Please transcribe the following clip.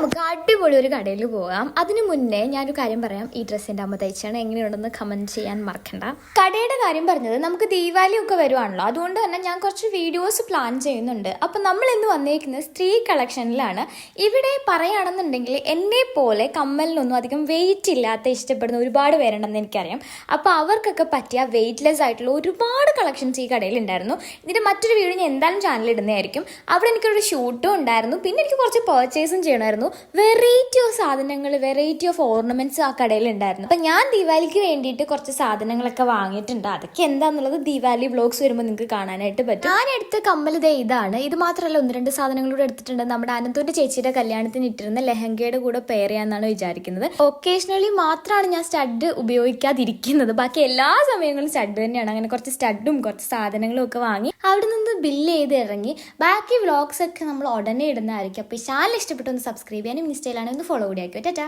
നമുക്ക് അടിപൊളി ഒരു കടയിൽ പോകാം അതിനു മുന്നേ ഞാനൊരു കാര്യം പറയാം. ഈ ഡ്രസ്സിന്റെ അമ്മ തയ്ച്ചാണ്. എങ്ങനെയുണ്ടെന്ന് കമന്റ് ചെയ്യാൻ മറക്കണ്ട. കടയുടെ കാര്യം പറഞ്ഞത് നമുക്ക് ദീപാവലി ഒക്കെ വരുവാണല്ലോ. അതുകൊണ്ട് തന്നെ ഞാൻ കുറച്ച് വീഡിയോസ് പ്ലാൻ ചെയ്യുന്നുണ്ട്. അപ്പം നമ്മൾ ഇന്ന് വന്നേക്കുന്നത് സ്ത്രീ കളക്ഷനിലാണ്. ഇവിടെ പറയുകയാണെന്നുണ്ടെങ്കിൽ എന്നെ പോലെ കമ്മലിനൊന്നും അധികം വെയിറ്റ് ഇല്ലാത്ത ഇഷ്ടപ്പെടുന്ന ഒരുപാട് പേരുണ്ടെന്ന് എനിക്കറിയാം. അപ്പോൾ അവർക്കൊക്കെ പറ്റിയ വെയിറ്റ്ലെസ് ആയിട്ടുള്ള ഒരുപാട് കളക്ഷൻസ് ഈ കടയിൽ ഉണ്ടായിരുന്നു. ഇതിന്റെ മറ്റൊരു വീഡിയോ ഞാൻ എന്തായാലും ചാനലിൽ ഇടുന്നതായിരിക്കും. അവിടെ എനിക്കൊരു ഷൂട്ടും ഉണ്ടായിരുന്നു. പിന്നെ എനിക്ക് കുറച്ച് പർച്ചേസും ചെയ്യണമായിരുന്നു. വെറൈറ്റി ഓഫ് സാധനങ്ങൾ വെറൈറ്റി ഓഫ് ഓർണമെന്റ്സ് ആ കടയിൽ ഉണ്ടായിരുന്നു അപ്പം ഞാൻ ദീപാവലിക്ക് വേണ്ടിയിട്ട് കുറച്ച് സാധനങ്ങളൊക്കെ വാങ്ങിയിട്ടുണ്ട്. അതൊക്കെ എന്താന്നുള്ളത് ദീപാവലി വ്ളോഗ്സ് വരുമ്പോൾ നിങ്ങൾക്ക് കാണാനായിട്ട് പറ്റും. ഞാൻ എടുത്ത കമ്മൽ ദേ ഇതാണ്. ഇത് മാത്രമല്ല ഒന്ന് രണ്ട് സാധനങ്ങളൂടെ എടുത്തിട്ടുണ്ട്. നമ്മുടെ അനന്തൂന്റെ ചേച്ചിയുടെ കല്യാണത്തിന് ഇട്ടിരുന്ന ലെഹങ്കയുടെ കൂടെ പെയർ ചെയ്യാന്നാണ് വിചാരിക്കുന്നത്. ഒക്കേഷണലി മാത്രമാണ് ഞാൻ സ്റ്റഡ് ഉപയോഗിക്കാതിരിക്കുന്നത്. ബാക്കി എല്ലാ സമയങ്ങളും സ്റ്റഡ് തന്നെയാണ്. അങ്ങനെ കുറച്ച് സ്റ്റഡും കുറച്ച് സാധനങ്ങളും ഒക്കെ വാങ്ങി അവിടെ നിന്ന് ബില്ല് ചെയ്ത് ഇറങ്ങി. ബാക്കി വ്ളോഗ്സ് ഒക്കെ നമ്മൾ ഉടനെ ഇടുന്നതായിരിക്കും. അപ്പോൾ ഈ ചാനൽ ഇഷ്ടപ്പെട്ടൊന്ന് സബ്സ്ക്രൈബ് ചെയ്യാനും ഇൻസ്റ്റയിലാണ് ഒന്ന് ഫോളോ കൂടി ആക്കിയോ ടാറ്റാ.